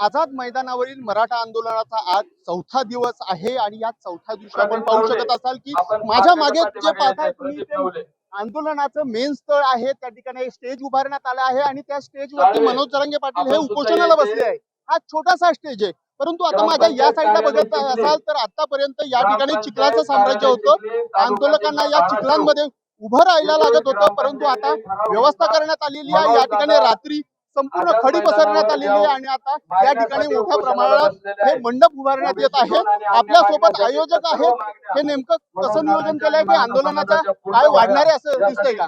आझाद मैदानावरील मराठा आंदोलनाचा आज चौथा दिवस आहे आणि या चौथ्या दिवशी आपण पाहू शकत असाल की माझ्या मागे जे पाहताय तुम्ही आंदोलनाचं मेन स्थळ आहे. त्या ठिकाणी स्टेज उभारण्यात आलं आहे आणि त्या स्टेजवरती मनोज जरांगे पाटील हे उपोषणाला बसले आहे हा छोटासा स्टेज आहे. परंतु आता माझ्या या साईडला बघत असाल तर आतापर्यंत या ठिकाणी चिखलाचं साम्राज्य होतं. आंदोलकांना या चिखलांमध्ये उभं राहायला लागत होतं. परंतु आता व्यवस्था करण्यात आलेली आहे. या ठिकाणी रात्री संपूर्ण खडी पसरण्यात आलेली आहे आणि आता या ठिकाणी मोठ्या प्रमाणात हे मंडप उभारण्यात येत आहे. आपल्यासोबत आयोजक आहेत. हे नेमकं कसं नियोजन केलंय की आंदोलनाचा काय वाढणार आहे असं दिसतंय का?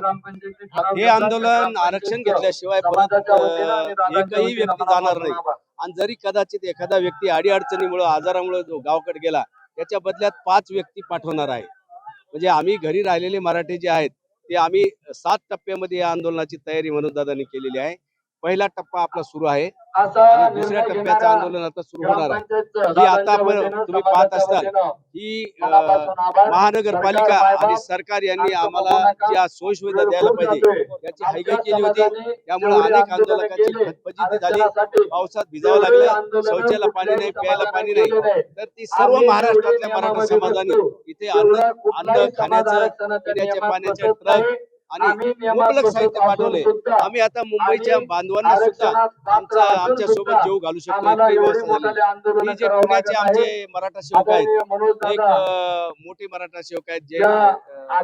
हे आंदोलन आरक्षण घेतल्याशिवाय परत एकही व्यक्ती जाणार नाही. आणि जरी कदाचित एखादा व्यक्ती अडीअडचणीमुळे आजारामुळे जो गावाकडे गेला त्याच्या बदल्यात पाच व्यक्ती पाठवणार आहे. म्हणजे आम्ही घरी राहिलेले मराठी जे आहेत ते आम्ही सात टप्प्यामध्ये या आंदोलनाची तयारी म्हणून दादांनी केलेली आहे. पहिला टप्पा आपला सुरू आहे. दुसऱ्या टप्प्याचं आंदोलन आता सुरू होणार आहे. ही आता तुम्ही पाहत असताल ही महानगरपालिका आणि सरकार यांनी आम्हाला ज्या सोयीसुविधा द्यायला पाहिजे याची हायगाई केली होती. त्यामुळे अनेक आंदोलकांची फतफजिती झाली. पावसात भिजावं लागलं. शौचाला पाणी नाही प्यायला पाणी नाही. तर ती सर्व महाराष्ट्रातल्या मराठा समाजाने इथे अन्न अन्न खाण्याचं पिण्याच्या पाण्याचे ट्रक आणि मुबलक साहित्य पाठवले. आम्ही आता मुंबईच्या बांधवांना सुद्धा आमचा आमच्यासोबत जीव घालू शकतो. इतकी व्यवस्था झाली जे पुण्याचे आमचे मराठा सेवक आहेत एक मोठे मराठा सेवक आहेत जे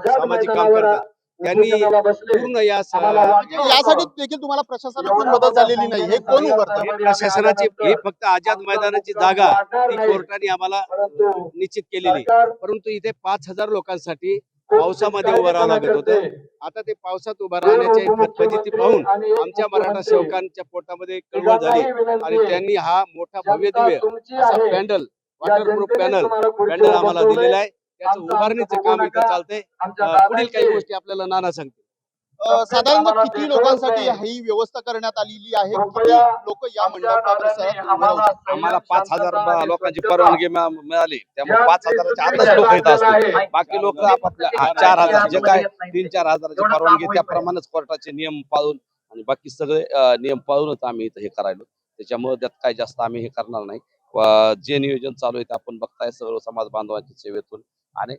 सामाजिक काम करतात. त्यांनी पूर्ण या म्हणजे यासाठी देखील तुम्हाला प्रशासनाकडून मदत झालेली नाही. हे कोण उभारतं हे प्रशासनाची हे फक्त आझाद मैदानाची जागा ती कोर्टाने आम्हाला निश्चित केलेली. परंतु इथे पाच हजार लोकांसाठी पावसामध्ये उभं राहावं लागत होतं. आता ते पावसात उभं राहण्याची फतफजिती पाहून आमच्या मराठा सेवकांच्या पोटामध्ये कळवळ झाली. आणि त्यांनी हा मोठा भव्य दिव्य असा पॅन्डल वॉटरप्रूफ पॅनल पॅन्डल आम्हाला दिलेला आहे. त्याचं उभारणीचं काम इथं चालतंय. पुढील काही गोष्टी आपल्याला नाना सांगते अं, साधारणतः किती लोकांसाठी ही व्यवस्था करण्यात आलेली आहे? किती लोक या शकतात? आम्हाला पाच हजार लोकांची परवानगी मिळा- मिळाली. त्यामुळे पाच हजाराच्या आतच लोक येत असतात बाकी लोक आपापल्या चार हजार जे काय? तीन चार हजाराची परवानगी त्याप्रमाणेच कोर्टाचे नियम पाळून आणि बाकी सगळे नियम पाळूनच आम्ही इथं हे करायलो. त्याच्यामुळे त्यात काय जास्त आम्ही हे करणार नाही. जे नियोजन चालू आहे ते आपण बघताय. सर्व समाज बांधवांच्या सेवेतून. आणि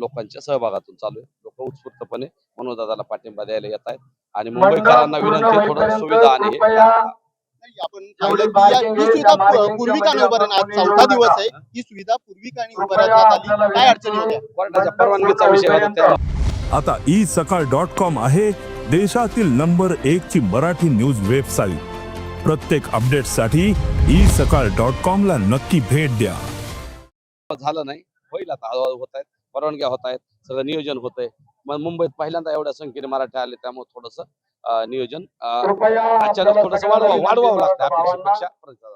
लोकांच्या सहभागातून चालू आहे. लोक उत्स्फूर्तपणे मनोदादाला पाठिंबा द्यायला येत आहेत. आणि मुंबईकरांना विनंती आहे, थोडं सुविधा आणि आपण पूर्वी का आज चौथा दिवस आहे. ही सुविधा पूर्वी का उभारण्यात आली काय अडचणी होत्या. परवानगीचा विषय होता आता ई सकाळ डॉट कॉम आहे देशातील नंबर एक ची मराठी न्यूज वेबसाईट. प्रत्येक अपडेटसाठी ई सकाळ डॉट कॉम ला नक्की भेट द्या. झालं नाही. होईल आता. हळूहळू होत आहेत. परवानग्या होत आहेत. सगळं नियोजन होत आहे. मग मुंबईत पहिल्यांदा एवढ्या संख्येने मराठी आले त्यामुळे थोडस नियोजन अं, अचानक थोडस वाढवा वाढवावं लागतं. अपेक्षेपेक्षा प्रतिसाद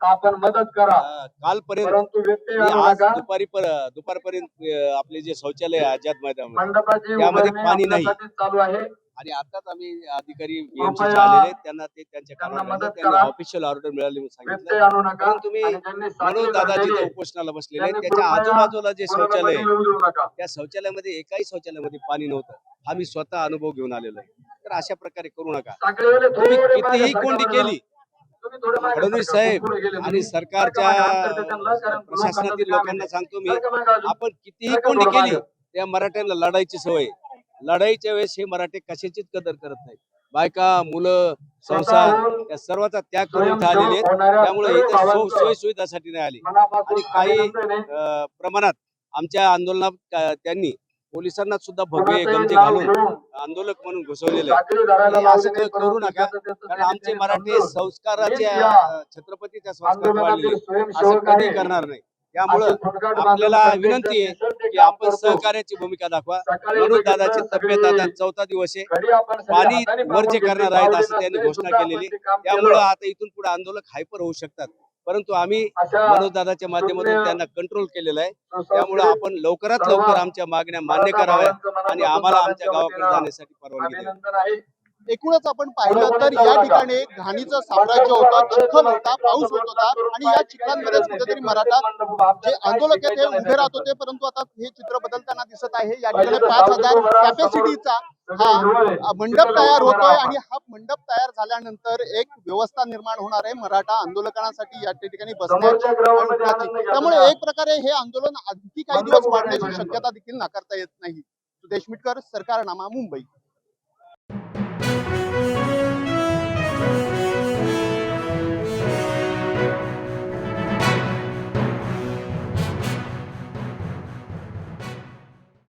आपण मदत करा. कालपर्यंत. दुपारी पर- दुपारपर्यंत आपले जे शौचालय आहे आझाद मैदान त्यामध्ये पाणी नाही. चालू आहे. आणि आताच आम्ही अधिकारी BMC चे कृपया आलेले आहेत. त्यांना ते त्यांच्या त्यांना मदत त्यांना करा. ऑफिशियल ऑर्डर मिळाली म्हणून सांगितलं आणू नका परंतु मी आणि ज्यांनी साखळी मनोज दादा बांधलेली जिथे आहे, उपोषणाला बसलेले आहेत त्यांनी त्याच्या कृपया आजूबाजूला जे शौचालय आहे त्या शौचालयामध्ये एकाही शौचालयामध्ये पाणी नव्हतं हा मी स्वतः अनुभव घेऊन आलेलो आहे तर अशा प्रकारे करू नका तुम्ही कितीही कोंडी. केली तुम्ही फडणवीस. साहेब आणि तुम्ही. सरकारच्या प्रशासनातील लोकांना सांगतो मी. आपण कितीही कोंडी केली. त्या मराठ्यांना लढायची सवय आहे. लढाईच्या वेळेस हे मराठे कशाचीच कदर करत नाहीत. बायका मुलं संसार या सर्वांचा त्याग करून इथे आलेले आहेत. त्यामुळे इथे सोयी सुविधासाठी नाही आली. आणि काही प्रमाणात आमच्या आंदोलनात त्यांनी पोलिसांना सुद्धा भव्य गमजे नाव घालून आंदोलक म्हणून घुसवलेले आहे. असं नाही, क- करू नका कारण आमचे मराठी संस्काराच्या छत्रपतीच्या संस्कार वाढले असं कधी. करणार नाही. आपल्याला विनंती आहे की आपण. सहकार्याची भूमिका दाखवा. मनोज दादाची तब्येत आता चौथा दिवस आहे. पाणी वरचे करणार आहेत असं त्यांनी घोषणा केलेली. त्यामुळं. आता इथून पुढे आंदोलक हायपर होऊ शकतात. परंतु आम्ही मनोज दादाच्या माध्यमातून त्यांना कंट्रोल केलेलं आहे. त्यामुळे आपण लवकरात लवकर आमच्या मागण्या मान्य कराव्या आणि आम्हाला आमच्या गावाकडे जाण्यासाठी परवानगी द्यावी. एकूणच आपण पाहिलं तर या ठिकाणी घाणीचं साम्राज्य होतं चिखल होता पाऊस होत होता आणि या चिखलांमध्येच कुठेतरी मराठा जे आंदोलक आहेत ते उभे राहत होते परंतु आता हे चित्र बदलताना दिसत आहे. या ठिकाणी पाच हजार कॅपॅसिटीचा हा मंडप तयार होतोय आणि हा मंडप तयार झाल्यानंतर एक व्यवस्था निर्माण होणार आहे मराठा आंदोलकांसाठी या ठिकाणी बसण्याची. त्यामुळे एक प्रकारे हे आंदोलन आणखी काही दिवस वाढण्याची शक्यता देखील नाकारता येत नाही. सुदेश मिटकर सरकारनामा मुंबई.